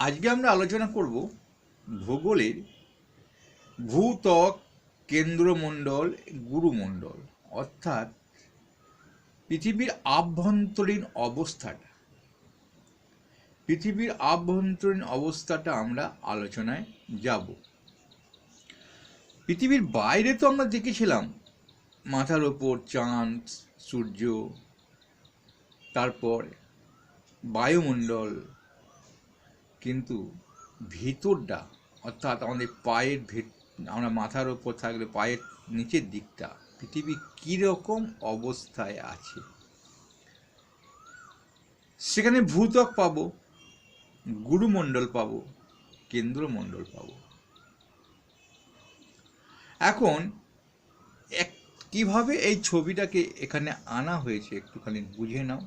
আজকে আমরা আলোচনা করব ভূগোলের ভূত্বক কেন্দ্রমণ্ডল গুরুমণ্ডল, অর্থাৎ পৃথিবীর আভ্যন্তরীণ অবস্থাটা। পৃথিবীর আভ্যন্তরীণ অবস্থাটা আমরা আলোচনায় যাব। পৃথিবীর বাইরে তো আমরা দেখেছিলাম মাথার ওপর চাঁদ, সূর্য, তারপর বায়ুমণ্ডল কিন্তু ভিতরটা অর্থাৎ আমাদের পায়ের ভেত আমরা মাথার ওপর থাকলে পায়ের নিচের দিকটা, পৃথিবী কীরকম অবস্থায় আছে? সেখানে ভূত্বক পাব, গুরুমণ্ডল পাবো, কেন্দ্রমণ্ডল পাবো। এখন এক, কীভাবে এই ছবিটাকে এখানে আনা হয়েছে একটুখানি বুঝে নাও।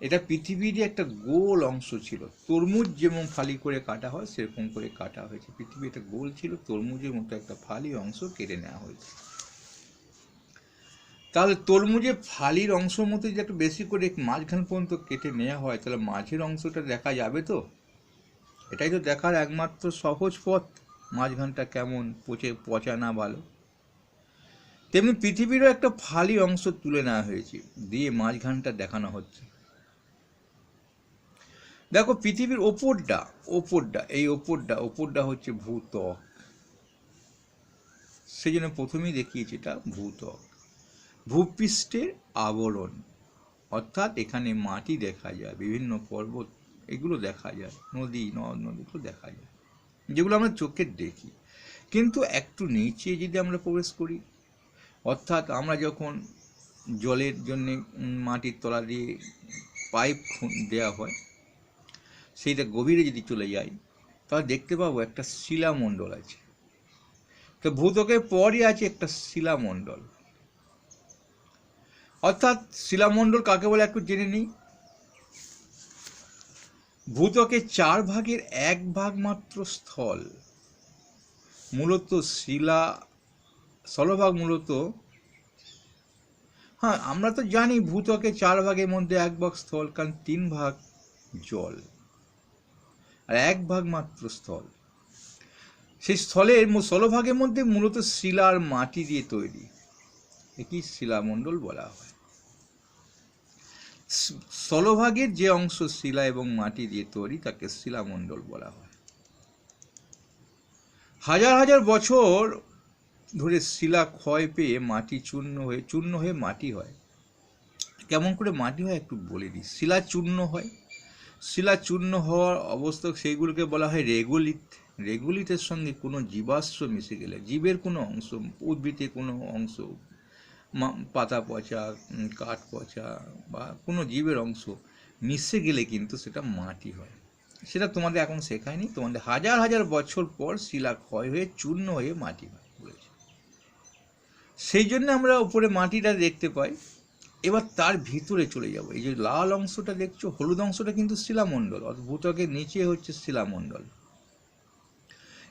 এটা পৃথিবীরই একটা গোল অংশ ছিল। তরমুজ যেমন ফালি করে কাটা হয়, সেরকম করে কাটা হয়েছে। পৃথিবী একটা গোল ছিল, তরমুজের মতো একটা ফালি অংশ কেটে নেওয়া হয়েছে। তাহলে তরমুজের ফালির অংশ মতো যদি একটু বেশি করে মাঝখান পর্যন্ত কেটে নেওয়া হয়, তাহলে মাঝের অংশটা দেখা যাবে তো? এটাই তো দেখার একমাত্র সহজ পথ। মাঝখানটা কেমন পচে, পচা না ভালো। তেমনি পৃথিবীরও একটা ফালি অংশ তুলে নেওয়া হয়েছে। দিয়ে মাঝখানটা দেখানো হচ্ছে। দেখো, পৃথিবীর ওপরটা ওপরটা এই ওপরটা ওপরটা হচ্ছে ভূত্বক সেই জন্য প্রথমেই দেখিয়েছি এটা ভূত্বক ভূপৃষ্ঠের আবরণ, অর্থাৎ এখানে মাটি দেখা যায়, বিভিন্ন পর্বত, এগুলো দেখা যায়, নদী, নদ, নদীগুলো দেখা যায়, যেগুলো আমরা চোখে দেখি। কিন্তু একটু নিচে যদি আমরা প্রবেশ করি, অর্থাৎ আমরা যখন জলের জন্যে মাটির তলা দিয়ে পাইপ দেওয়া হয় সেইটা গভীরে যদি চলে যাই, তাহলে দেখতে পাবো একটা শিলামণ্ডল আছে। তো ভূতকের পরই আছে একটা শিলামণ্ডল। অর্থাৎ শিলামণ্ডল কাকে বলে একটু জেনে নিই। ভূতকের চার ভাগের এক ভাগ মাত্র স্থল। মূলত শিলা স্থলভাগ মূলত হ্যাঁ আমরা তো জানি ভূতকে চার ভাগের মধ্যে এক ভাগ স্থল, কারণ তিন ভাগ জল। আর এক ভাগ মাত্র স্থল। সেই স্থলের স্থলভাগের মধ্যে মূলত শিলার মাটি দিয়ে তৈরি। একই শিলামণ্ডল বলা হয়। স্থলভাগের যে অংশ শিলা এবং মাটি দিয়ে তৈরি, তাকে শিলামণ্ডল বলা হয়। হাজার হাজার বছর ধরে শিলা ক্ষয় পেয়ে মাটি চূর্ণ হয়ে চূর্ণ হয়ে মাটি হয়। কেমন করে মাটি হয় একটু বলে দিই। শিলা চূর্ণ হয়। শিলা চূর্ণ হওয়ার অবস্থা সেইগুলোকে বলা হয় রেগুলিত রেগুলিতের সঙ্গে কোনো জীবাশ্ম মিশে গেলে, জীবের কোনো অংশ উদ্ভিদের কোনো অংশ পাতা পচা কাঠ পচা বা কোনো জীবের অংশ মিশে গেলে কিন্তু সেটা মাটি হয়। সেটা তোমাদের এখন শেখায়নি, তোমাদের হাজার হাজার বছর পর শিলা ক্ষয় হয়ে, চূর্ণ হয়ে মাটি হয় বলেছে। সেই জন্য আমরা উপরে মাটিটা দেখতে পাই। এবার তার ভিতরে চলে যাব। এই যে লাল অংশটা দেখছ, হলুদ অংশটা কিন্তু শিলামণ্ডল অর্থাৎ ভূতকের নিচে হচ্ছে শিলামণ্ডল।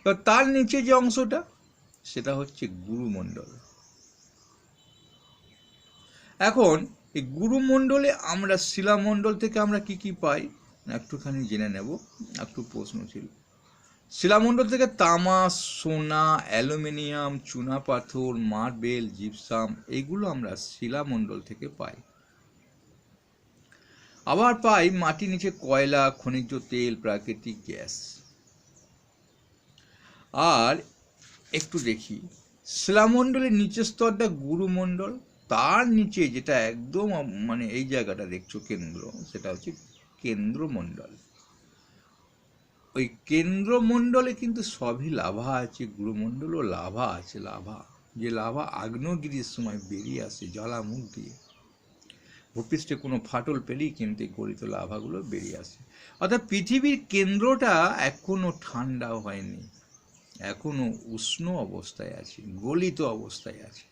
এবার তার নিচে যে অংশটা, সেটা হচ্ছে গুরুমণ্ডল। এখন এই গুরুমণ্ডলে আমরা শিলামণ্ডল থেকে আমরা কি কি পাই? একটুখানি জেনে নেব, একটু প্রশ্ন ছিল। শিলামণ্ডল থেকে তামা, সোনা, অ্যালুমিনিয়াম চুনাপাথর মার্বেল, জিপসাম, এগুলো আমরা শিলামণ্ডল থেকে পাই। আবার পাই মাটির নিচে কয়লা, খনিজ তেল, প্রাকৃতিক গ্যাস। আর একটু দেখি, শিলামণ্ডলের নিচের স্তরটা গুরুমণ্ডল, তার নিচে যেটা একদম মানে এই জায়গাটা দেখছ কেন্দ্র, সেটা হচ্ছে কেন্দ্রমণ্ডল। ওই কেন্দ্রমণ্ডলে কিন্তু সবই লাভা আছে, গুরুমণ্ডলও লাভা আছে, লাভা। যে লাভা আগ্নেয়গিরির সময় বেরিয়ে আসে জ্বালামুখ দিয়ে। ভূপৃষ্ঠে কোনো ফাটল পেলেই কিন্তু গলিত লাভাগুলো বেরিয়ে আসে। অর্থাৎ পৃথিবীর কেন্দ্রটা এখনও ঠান্ডা হয়নি, এখনও উষ্ণ অবস্থায় আছে, গলিত অবস্থায় আছে।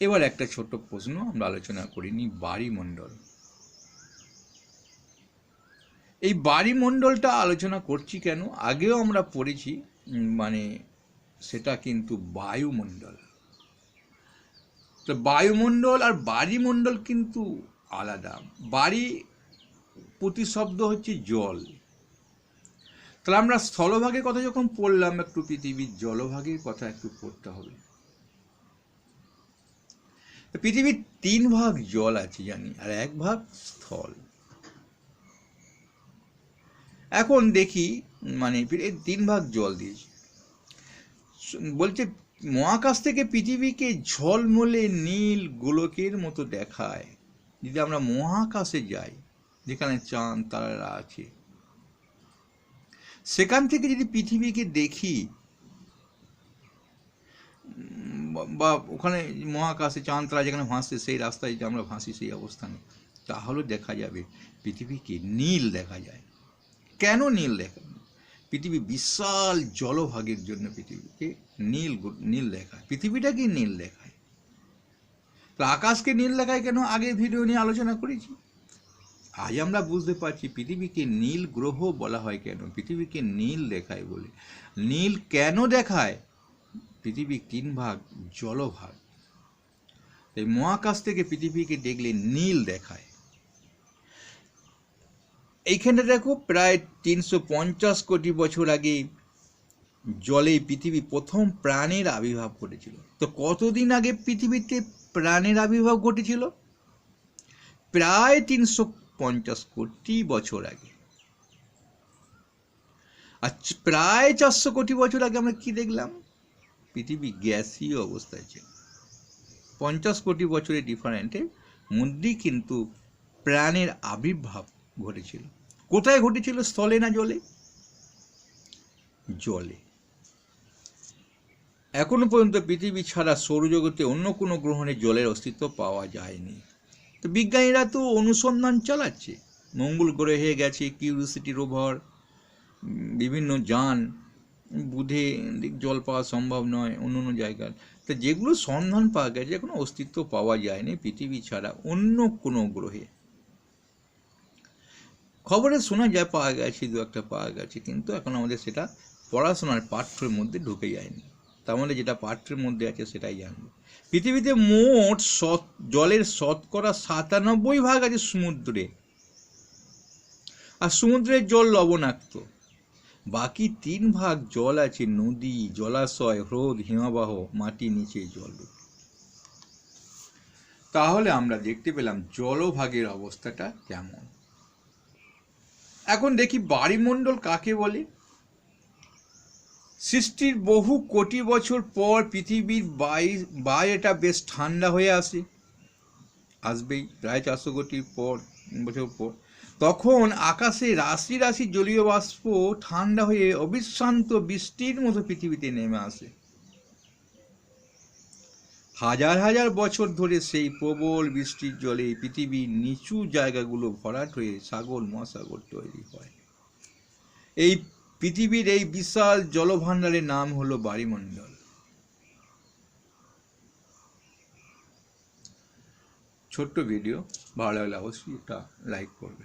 এবার একটা ছোট্ট প্রশ্ন, আমরা আলোচনা করিনি বাড়িমণ্ডল। এই বাড়িমণ্ডলটা আলোচনা করছি কেন? আগেও আমরা পড়েছি মানে সেটা কিন্তু বায়ুমণ্ডল। তো বায়ুমণ্ডল আর বাড়িমণ্ডল কিন্তু আলাদা। বাড়ি প্রতিশব্দ হচ্ছে জল। তাহলে আমরা স্থলভাগের কথা যখন পড়লাম, একটু পৃথিবীর জলভাগের কথা একটু পড়তে হবে। পৃথিবীর তিন ভাগ জল আছে জানি, আর এক ভাগ স্থল। এখন দেখি মানে তিন ভাগ জল দিয়েছে। বলছে, মহাকাশ থেকে পৃথিবীকে ঝলমলে নীল গোলকের মতো দেখায়। যদি আমরা মহাকাশে যাই, যেখানে চাঁদ তারারা আছে, সেখান থেকে যদি পৃথিবীকে দেখি বা- ওখানে মহাকাশে চাঁদ, তারা যেখানে ভাসছে, সেই রাস্তায় যদি আমরা ভাসি, সেই অবস্থানে, তাহলে দেখা যাবে পৃথিবীকে নীল দেখা যায়। কেন নীল দেখা পৃথিবী বিশাল জলভাগের জন্য পৃথিবীকে নীল নীল দেখায় পৃথিবীটাকে নীল দেখায় তো আকাশকে নীল দেখায় কেন আগে ভিডিও নিয়ে আলোচনা করেছি? আজ আমরা বুঝতে পারছি পৃথিবীকে নীল গ্রহ বলা হয় কেন? পৃথিবীকে নীল দেখায় বলে। নীল কেন দেখায়? পৃথিবীর তিন ভাগ জলভাগ। এই মহাকাশ থেকে পৃথিবীকে দেখলে নীল দেখায়। এইখানে দেখো প্রায় তিনশো পঞ্চাশ কোটি বছর আগে জলে পৃথিবী প্রথম প্রাণের আবির্ভাব ঘটেছিল। তো কতদিন আগে পৃথিবীতে প্রাণের আবির্ভাব ঘটেছিল? প্রায় তিনশো পঞ্চাশ কোটি বছর আগে। আর প্রায় চারশো কোটি বছর আগে আমরা কি দেখলাম? পৃথিবী গ্যাসীয় অবস্থায় ছিল। পঞ্চাশ কোটি বছরের ডিফারেন্টের মধ্যেই কিন্তু প্রাণের আবির্ভাব ঘটেছিল। কোথায় ঘটেছিল স্থলে না জলে? জলে। এখনও পর্যন্ত পৃথিবী ছাড়া সৌরজগতে অন্য কোনো গ্রহণে জলের অস্তিত্ব পাওয়া যায়নি। তো বিজ্ঞানীরা তো অনুসন্ধান চালাচ্ছে। মঙ্গল গ্রহে গেছে কিউরিসিটি রোভার বিভিন্ন যান, বুধে জল পাওয়া সম্ভব নয়, অন্য অন্য জায়গার তো যেগুলো সন্ধান পাওয়া গেছে কোনো অস্তিত্ব পাওয়া যায়নি পৃথিবী ছাড়া অন্য কোনো গ্রহে। খবরে শোনা যায়, পাওয়া গেছে, দু একটা পাওয়া গেছে, কিন্তু এখন আমাদের সেটা পড়াশোনার পাঠ্যের মধ্যে ঢুকে যায়নি। তার মানে যেটা পাঠ্যের মধ্যে আছে সেটাই জানব। পৃথিবীতে মোট শত জলের শতকরা সাতানব্বই ভাগ আছে সমুদ্রে। আর সমুদ্রের জল লবণাক্ত। বাকি তিন ভাগ জল আছে নদী, জলাশয়, হ্রদ, হিমাবাহ মাটির নিচে জল। তাহলে আমরা দেখতে পেলাম জলভাগের অবস্থাটা কেমন? এখন দেখি বাড়িমণ্ডল কাকে বলে? সৃষ্টির বহু কোটি বছর পর পৃথিবীর বাই বাইরেটা বেশ ঠান্ডা হয়ে আসে। আসবেই, প্রায় চারশো কোটির পর বছর পর। তখন আকাশে রাশি রাশি জলীয় বাষ্প ঠান্ডা হয়ে অবিশ্রান্ত বৃষ্টির মতো পৃথিবীতে নেমে আসে। হাজার হাজার বছর ধরে সেই প্রবল বৃষ্টির জলে পৃথিবীর নিচু জায়গাগুলো ভরাট হয়ে সাগর, মহাসাগর তৈরি হয়। এই পৃথিবীর এই বিশাল জলভাণ্ডারের নাম হলো বায়ুমণ্ডল ছোট্ট ভিডিও ভালো লাগলে অবশ্যই একটা লাইক করবে